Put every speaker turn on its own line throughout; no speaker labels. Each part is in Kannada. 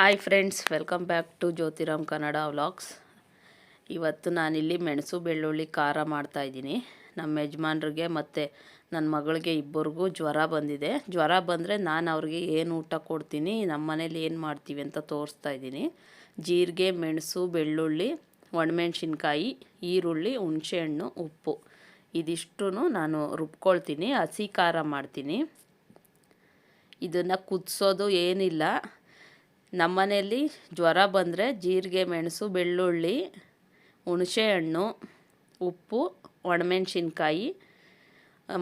Hi friends welcome back to Jyothiram Kannada vlogs ಇವತ್ತು ನಾನಿಲ್ಲಿ ಮೆಣಸು ಬೆಳ್ಳುಳ್ಳಿ ಖಾರ ಮಾಡ್ತಾಯಿದ್ದೀನಿ ನಮ್ಮ ಯಜಮಾನ್ರಿಗೆ ಮತ್ತು ನನ್ನ ಮಗಳಿಗೆ ಇಬ್ಬರಿಗೂ ಜ್ವರ ಬಂದಿದೆ. ಜ್ವರ ಬಂದರೆ ನಾನು ಅವ್ರಿಗೆ ಏನು ಊಟ ಕೊಡ್ತೀನಿ, ನಮ್ಮ ಮನೇಲಿ ಏನು ಮಾಡ್ತೀವಿ ಅಂತ ತೋರಿಸ್ತಾ ಇದ್ದೀನಿ. ಜೀರಿಗೆ, ಮೆಣಸು, ಬೆಳ್ಳುಳ್ಳಿ, ಒಣಮೆಣ್ಸಿನ್ಕಾಯಿ, ಈರುಳ್ಳಿ, ಹುಣಸೆಹಣ್ಣು, ಉಪ್ಪು. ಇದಿಷ್ಟು ನಾನು ರುಬ್ಕೊಳ್ತೀನಿ, ಹಸಿ ಖಾರ ಮಾಡ್ತೀನಿ. ಇದನ್ನು ಕುದಿಸೋದು ಏನಿಲ್ಲ. ನಮ್ಮನೆಯಲ್ಲಿ ಜ್ವರ ಬಂದರೆ ಜೀರಿಗೆ, ಮೆಣಸು, ಬೆಳ್ಳುಳ್ಳಿ, ಹುಣಸೆಹಣ್ಣು, ಉಪ್ಪು, ಒಣಮೆಣ್ಸಿನ್ಕಾಯಿ,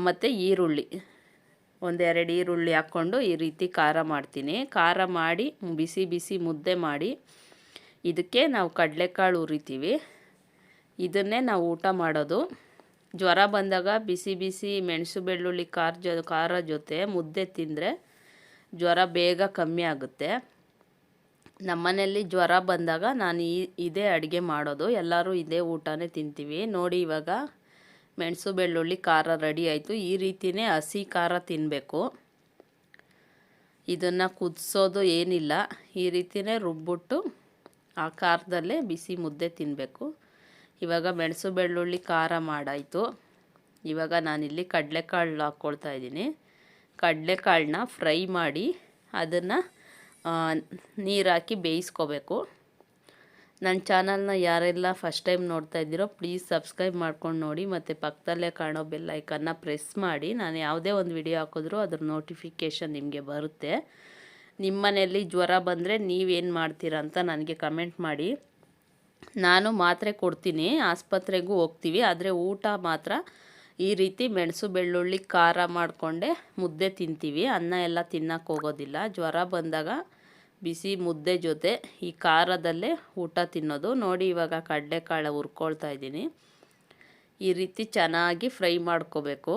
ಮತ್ತು ಈರುಳ್ಳಿ. ಒಂದೆರಡು ಈರುಳ್ಳಿ ಹಾಕ್ಕೊಂಡು ಈ ರೀತಿ ಖಾರ ಮಾಡ್ತೀನಿ. ಖಾರ ಮಾಡಿ, ಬಿಸಿ ಬಿಸಿ ಮುದ್ದೆ ಮಾಡಿ, ಇದಕ್ಕೆ ನಾವು ಕಡಲೆಕಾಳು ಉರಿತೀವಿ. ಇದನ್ನೇ ನಾವು ಊಟ ಮಾಡೋದು. ಜ್ವರ ಬಂದಾಗ ಬಿಸಿ ಬಿಸಿ ಮೆಣಸು, ಬೆಳ್ಳುಳ್ಳಿ ಖಾರ ಜೊ, ಖಾರ ಜೊತೆ ಮುದ್ದೆ ತಿಂದರೆ ಜ್ವರ ಬೇಗ ಕಮ್ಮಿ ಆಗುತ್ತೆ. ನಮ್ಮನೆಯಲ್ಲಿ ಜ್ವರ ಬಂದಾಗ ನಾನು ಈ, ಇದೇ ಅಡುಗೆ ಮಾಡೋದು. ಎಲ್ಲರೂ ಇದೇ ಊಟನೇ ತಿಂತೀವಿ. ನೋಡಿ ಇವಾಗ ಮೆಣಸು ಬೆಳ್ಳುಳ್ಳಿ ಖಾರ ರೆಡಿ ಆಯಿತು. ಈ ರೀತಿಯೇ ಹಸಿ ಖಾರ ತಿನ್ನಬೇಕು ಇದನ್ನು ಕುದಿಸೋದು ಏನಿಲ್ಲ. ಈ ರೀತಿಯೇ ರುಬ್ಬಿಟ್ಟು ಆ ಖಾರದಲ್ಲೇ ಬಿಸಿ ಮುದ್ದೆ ತಿನ್ನಬೇಕು ಇವಾಗ ಮೆಣಸು ಬೆಳ್ಳುಳ್ಳಿ ಖಾರ ಮಾಡಾಯಿತು. ಇವಾಗ ನಾನಿಲ್ಲಿ ಕಡಲೆಕಾಳು ಹಾಕ್ಕೊಳ್ತಾ ಇದ್ದೀನಿ. ಕಡಲೆಕಾಳನ್ನ ಫ್ರೈ ಮಾಡಿ ಅದನ್ನು ನೀರು ಹಾಕಿ ಬೇಯಿಸ್ಕೋಬೇಕು. ನನ್ನ ಚಾನಲ್ನ ಯಾರೆಲ್ಲ ಫಸ್ಟ್ ಟೈಮ್ ನೋಡ್ತಾ ಇದ್ದೀರೋ ಪ್ಲೀಸ್ ಸಬ್ಸ್ಕ್ರೈಬ್ ಮಾಡ್ಕೊಂಡು ನೋಡಿ. ಮತ್ತು ಪಕ್ಕದಲ್ಲೇ ಕಾಣೋ ಬೆಲ್ ಐಕನ್ನ ಪ್ರೆಸ್ ಮಾಡಿ. ನಾನು ಯಾವುದೇ ಒಂದು ವಿಡಿಯೋ ಹಾಕಿದ್ರು ಅದ್ರ ನೋಟಿಫಿಕೇಷನ್ ನಿಮಗೆ ಬರುತ್ತೆ. ನಿಮ್ಮ ಮನೆಯಲ್ಲಿ ಜ್ವರ ಬಂದರೆ ನೀವೇನು ಮಾಡ್ತೀರಾ ಅಂತ ನನಗೆ ಕಮೆಂಟ್ ಮಾಡಿ. ನಾನು ಮಾತ್ರೆ ಕೊಡ್ತೀನಿ, ಆಸ್ಪತ್ರೆಗೂ ಹೋಗ್ತೀವಿ. ಆದರೆ ಊಟ ಮಾತ್ರ ಈ ರೀತಿ ಮೆಣಸು, ಬೆಳ್ಳುಳ್ಳಿ, ಖಾರ ಮಾಡಿಕೊಂಡೆ ಮುದ್ದೆ ತಿಂತೀವಿ. ಅನ್ನ ಎಲ್ಲ ತಿನ್ನಕ್ಕೆ ಹೋಗೋದಿಲ್ಲ. ಜ್ವರ ಬಂದಾಗ ಬಿಸಿ ಮುದ್ದೆ ಜೊತೆ ಈ ಖಾರದಲ್ಲೇ ಊಟ ತಿನ್ನೋದು. ನೋಡಿ ಇವಾಗ ಕಡಲೆಕಾಳು ಹುರ್ಕೊಳ್ತಾ ಇದ್ದೀನಿ. ಈ ರೀತಿ ಚೆನ್ನಾಗಿ ಫ್ರೈ ಮಾಡ್ಕೋಬೇಕು.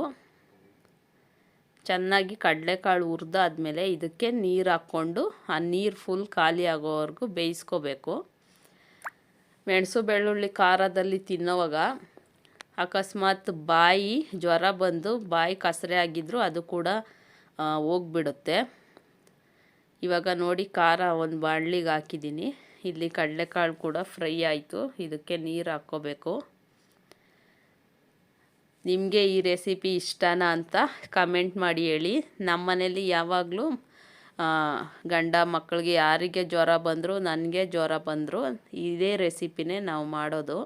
ಚೆನ್ನಾಗಿ ಕಡಲೆಕಾಳು ಹುರಿದಾದ್ಮೇಲೆ ಇದಕ್ಕೆ ನೀರು ಹಾಕ್ಕೊಂಡು ಆ ನೀರು ಫುಲ್ ಖಾಲಿ ಆಗೋವರೆಗೂ ಬೇಯಿಸ್ಕೋಬೇಕು. ಮೆಣಸು ಬೆಳ್ಳುಳ್ಳಿ ಖಾರದಲ್ಲಿ ತಿನ್ನೋವಾಗ ಅಕಸ್ಮಾತ್ ಬಾಯಿ ಜ್ವರ ಬಂದು ಬಾಯಿ ಕಸರೆ ಆಗಿದ್ದರೂ ಅದು ಕೂಡ ಹೋಗ್ಬಿಡುತ್ತೆ. ಇವಾಗ ನೋಡಿ ಖಾರ ಒಂದು ಬಾಣ್ಲಿಗೆ ಹಾಕಿದ್ದೀನಿ ಇಲ್ಲಿ ಕಡಲೆಕಾಳು ಕೂಡ ಫ್ರೈ ಆಯಿತು. ಇದಕ್ಕೆ ನೀರು ಹಾಕ್ಕೋಬೇಕು. ನಿಮಗೆ ಈ ರೆಸಿಪಿ ಇಷ್ಟನಾ ಅಂತ ಕಮೆಂಟ್ ಮಾಡಿ ಹೇಳಿ. ನಮ್ಮ ಮನೇಲಿ ಯಾವಾಗಲೂ ಗಂಡ ಮಕ್ಕಳಿಗೆ ಯಾರಿಗೆ ಜ್ವರ ಬಂದರೂ, ನನಗೆ ಜ್ವರ ಬಂದರೂ, ಇದೇ ರೆಸಿಪಿನೇ ನಾವು ಮಾಡೋದು.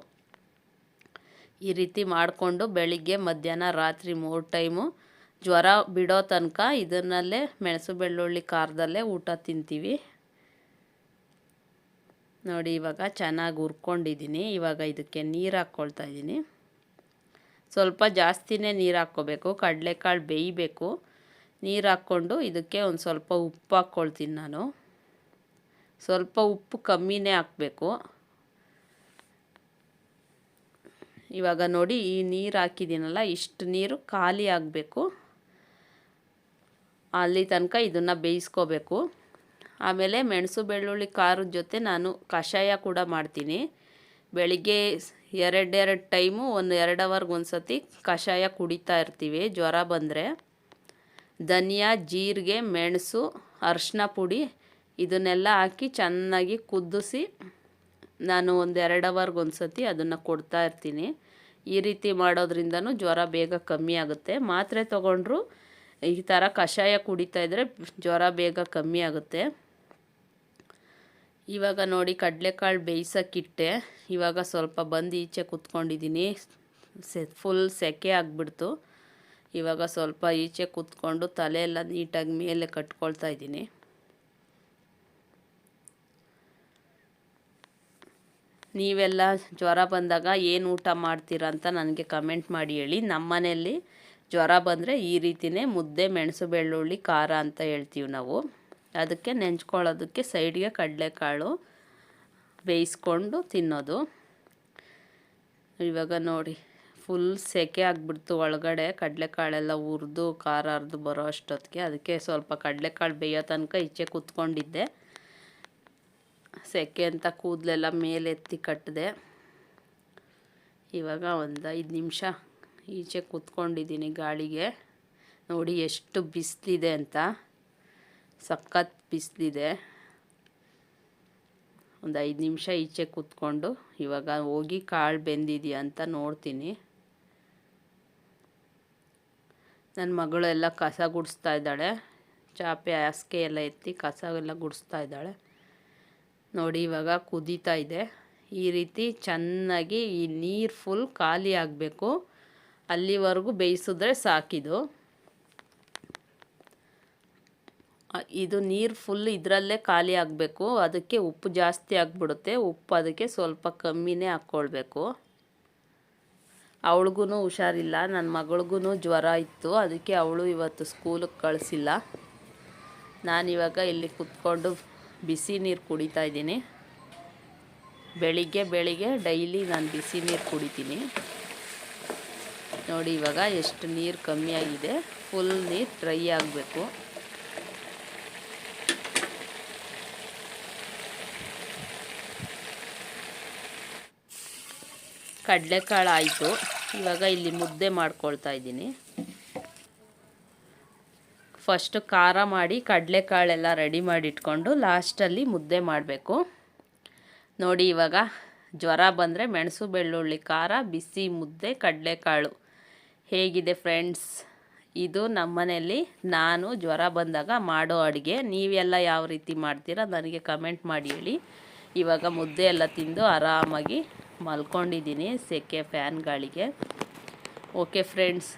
ಈ ರೀತಿ ಮಾಡಿಕೊಂಡು ಬೆಳಿಗ್ಗೆ ಮಧ್ಯಾಹ್ನ ರಾತ್ರಿ ಮೂರು ಟೈಮು ಜ್ವರ ಬಿಡೋ ತನಕ ಇದನ್ನಲ್ಲೇ ಮೆಣಸು ಬೆಳ್ಳುಳ್ಳಿ ಖಾರದಲ್ಲೇ ಊಟ ತಿಂತೀವಿ. ನೋಡಿ ಇವಾಗ ಚೆನ್ನಾಗಿ ಹುರ್ಕೊಂಡಿದ್ದೀನಿ. ಇವಾಗ ಇದಕ್ಕೆ ನೀರು ಹಾಕ್ಕೊಳ್ತಾ ಇದ್ದೀನಿ. ಸ್ವಲ್ಪ ಜಾಸ್ತಿನೇ ನೀರು ಹಾಕ್ಕೋಬೇಕು. ಕಡಲೆಕಾಳು ಬೇಯಬೇಕು. ನೀರು ಹಾಕ್ಕೊಂಡು ಇದಕ್ಕೆ ಒಂದು ಸ್ವಲ್ಪ ಉಪ್ಪು ಹಾಕ್ಕೊಳ್ತೀನಿ ನಾನು. ಸ್ವಲ್ಪ ಉಪ್ಪು ಕಮ್ಮಿನೇ ಹಾಕಬೇಕು. ಇವಾಗ ನೋಡಿ ಈ ನೀರು ಹಾಕಿದ್ದೀನಲ್ಲ, ಇಷ್ಟು ನೀರು ಖಾಲಿ ಆಗಬೇಕು. ಅಲ್ಲಿ ತನಕ ಇದನ್ನು ಬೇಯಿಸ್ಕೋಬೇಕು. ಆಮೇಲೆ ಮೆಣಸು ಬೆಳ್ಳುಳ್ಳಿ ಖಾರದ ಜೊತೆ ನಾನು ಕಷಾಯ ಕೂಡ ಮಾಡ್ತೀನಿ. ಬೆಳಿಗ್ಗೆ ಎರಡೆರಡು ಟೈಮು ಒಂದು ಎರಡು ಅವರ್ಗೆ ಒಂದು ಸತಿ ಕಷಾಯ ಕುಡಿತಾ ಇರ್ತೀವಿ, ಜ್ವರ ಬಂದರೆ. ಧನಿಯಾ, ಜೀರಿಗೆ, ಮೆಣಸು ಅರ್ಶಿನ ಪುಡಿ ಇದನ್ನೆಲ್ಲ ಹಾಕಿ ಚೆನ್ನಾಗಿ ಕುದಿಸಿ ನಾನು ಒಂದು ಎರಡು ಅವರ್ಗೆ ಒಂದು ಸತಿ ಅದನ್ನು ಕೊಡ್ತಾ ಇರ್ತೀನಿ. ಈ ರೀತಿ ಮಾಡೋದ್ರಿಂದನೂ ಜ್ವರ ಬೇಗ ಕಮ್ಮಿ ಆಗುತ್ತೆ. ಮಾತ್ರೆ ತೊಗೊಂಡ್ರು ಈ ಥರ ಕಷಾಯ ಕುಡಿತಾ ಇದ್ದರೆ ಜ್ವರ ಬೇಗ ಕಮ್ಮಿ ಆಗುತ್ತೆ. ಇವಾಗ ನೋಡಿ ಕಡಲೆಕಾಳು ಬೇಯಿಸೋಕ್ಕಿಟ್ಟೆ ಇವಾಗ ಸ್ವಲ್ಪ ಬಂದು ಈಚೆ ಕೂತ್ಕೊಂಡಿದ್ದೀನಿ ಸೆ ಫುಲ್ ಸೆಕೆ ಆಗಿಬಿಡ್ತು. ಇವಾಗ ಸ್ವಲ್ಪ ಈಚೆ ಕೂತ್ಕೊಂಡು ತಲೆ ಎಲ್ಲ ನೀಟಾಗಿ ಮೇಲೆ ಕಟ್ಕೊಳ್ತಾ ಇದ್ದೀನಿ. ನೀವೆಲ್ಲ ಜ್ವರ ಬಂದಾಗ ಏನು ಊಟ ಮಾಡ್ತೀರಾ ಅಂತ ನನಗೆ ಕಮೆಂಟ್ ಮಾಡಿ ಹೇಳಿ. ನಮ್ಮ ಮನೆಯಲ್ಲಿ ಜ್ವರ ಬಂದರೆ ಈ ರೀತಿಯೇ ಮುದ್ದೆ, ಮೆಣಸು, ಬೆಳ್ಳುಳ್ಳಿ, ಖಾರ ಅಂತ ಹೇಳ್ತೀವಿ ನಾವು. ಅದಕ್ಕೆ ನೆಂಚ್ಕೊಳ್ಳೋದಕ್ಕೆ ಸೈಡ್ಗೆ ಕಡಲೆಕಾಳು ಬೇಯಿಸ್ಕೊಂಡು ತಿನ್ನೋದು. ಇವಾಗ ನೋಡಿ ಫುಲ್ ಸೆಕೆ ಆಗಿಬಿಡ್ತು ಒಳಗಡೆ. ಕಡಲೆಕಾಳೆಲ್ಲ ಹುರಿದು, ಖಾರ ಹರಿದು ಬರೋ ಅಷ್ಟೊತ್ತಿಗೆ. ಅದಕ್ಕೆ ಸ್ವಲ್ಪ ಕಡಲೆಕಾಳು ಬೇಯೋ ತನಕ ಈಚೆ ಕೂತ್ಕೊಂಡಿದ್ದೆ. ಸೆಕೆ ಅಂತ ಕೂದಲೆಲ್ಲ ಮೇಲೆತ್ತಿ ಕಟ್ಟಿದೆ. ಇವಾಗ ಒಂದು ಐದು ನಿಮಿಷ ಈಚೆ ಕೂತ್ಕೊಂಡಿದ್ದೀನಿ ಗಾಳಿಗೆ. ನೋಡಿ ಎಷ್ಟು ಬಿಸಿಲಿದೆ ಅಂತ. ಸಖತ್ ಬಿಸಿಲಿದೆ. ಒಂದು ಐದು ನಿಮಿಷ ಈಚೆ ಕೂತ್ಕೊಂಡು ಇವಾಗ ಹೋಗಿ ಕಾಳು ಬೆಂದಿದೆಯಾ ಅಂತ ನೋಡ್ತೀನಿ. ನನ್ನ ಮಗಳು ಎಲ್ಲ ಕಸ ಗುಡಿಸ್ತಾ ಇದ್ದಾಳೆ. ಚಾಪೆ, ಹಾಸಿಗೆ ಎಲ್ಲ ಎತ್ತಿ ಕಸ ಎಲ್ಲ ಗುಡಿಸ್ತಾ ಇದ್ದಾಳೆ. ನೋಡಿ ಇವಾಗ ಕುದೀತಾ ಇದೆ. ಈ ರೀತಿ ಚೆನ್ನಾಗಿ ಈ ನೀರು ಫುಲ್ ಖಾಲಿ ಆಗಬೇಕು. ಅಲ್ಲಿವರೆಗೂ ಬೇಯಿಸಿದ್ರೆ ಸಾಕಿದು. ಇದು ನೀರು ಫುಲ್ ಇದರಲ್ಲೇ ಖಾಲಿ ಆಗಬೇಕು. ಅದಕ್ಕೆ ಉಪ್ಪು ಜಾಸ್ತಿ ಆಗಿಬಿಡುತ್ತೆ. ಉಪ್ಪು ಅದಕ್ಕೆ ಸ್ವಲ್ಪ ಕಮ್ಮಿನೇ ಹಾಕ್ಕೊಳ್ಬೇಕು ಅವಳಿಗೂ ಹುಷಾರಿಲ್ಲ. ನನ್ನ ಮಗಳಿಗೂ ಜ್ವರ ಇತ್ತು. ಅದಕ್ಕೆ ಅವಳು ಇವತ್ತು ಸ್ಕೂಲಿಗೆ ಕಳಿಸಿಲ್ಲ. ನಾನಿವಾಗ ಇಲ್ಲಿ ಕುತ್ಕೊಂಡು ಬಿಸಿ ನೀರು ಕುಡಿತಾ ಇದ್ದೀನಿ. ಬೆಳಿಗ್ಗೆ ಬೆಳಿಗ್ಗೆ ಡೈಲಿ ನಾನು ಬಿಸಿ ನೀರು ಕುಡಿತೀನಿ. ನೋಡಿ, ಇವಾಗ ಎಷ್ಟು ನೀರು ಕಮ್ಮಿಯಾಗಿದೆ ಫುಲ್ ನೀರು ಡ್ರೈ ಆಗಬೇಕು. ಕಡಲೆಕಾಳು ಆಯಿತು. ಇವಾಗ ಇಲ್ಲಿ ಮುದ್ದೆ ಮಾಡ್ಕೊಳ್ತಾ ಇದ್ದೀನಿ. ಫಸ್ಟು ಖಾರ ಮಾಡಿ ಕಡಲೆಕಾಳೆಲ್ಲ ರೆಡಿ ಮಾಡಿ ಇಟ್ಕೊಂಡು ಲಾಸ್ಟಲ್ಲಿ ಮುದ್ದೆ ಮಾಡಬೇಕು. ನೋಡಿ, ಇವಾಗ ಜ್ವರ ಬಂದರೆ ಮೆಣಸು ಬೆಳ್ಳುಳ್ಳಿ ಖಾರ, ಬಿಸಿ ಮುದ್ದೆ, ಕಡಲೆಕಾಳು. ಹೇಗಿದೆ ಫ್ರೆಂಡ್ಸ್? ಇದು ನಮ್ಮನೆಯಲ್ಲಿ ನಾನು ಜ್ವರ ಬಂದಾಗ ಮಾಡೋ ಅಡುಗೆ. ನೀವೆಲ್ಲ ಯಾವ ರೀತಿ ಮಾಡ್ತೀರಾ ನನಗೆ ಕಮೆಂಟ್ ಮಾಡಿ ಹೇಳಿ. ಇವಾಗ ಮುದ್ದೆ ಎಲ್ಲ ತಿಂದು ಆರಾಮಾಗಿ ಮಲ್ಕೊಂಡಿದ್ದೀನಿ ಸೆಕೆ ಫ್ಯಾನ್ ಗಾಳಿಗೆ ಓಕೆ ಫ್ರೆಂಡ್ಸ್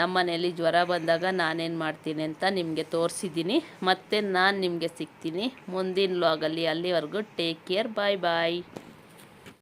ನಮ್ಮನೆಯಲ್ಲಿ ಜ್ವರ ಬಂದಾಗ ನಾನೇನು ಮಾಡ್ತೀನಿ ಅಂತ ನಿಮಗೆ ತೋರಿಸಿದ್ದೀನಿ. ಮತ್ತು ನಾನು ನಿಮಗೆ ಸಿಗ್ತೀನಿ ಮುಂದಿನ ಲಾಗಲ್ಲಿ ಅಲ್ಲಿವರೆಗೂ ಟೇಕ್ ಕೇರ್ ಬಾಯ್ ಬಾಯ್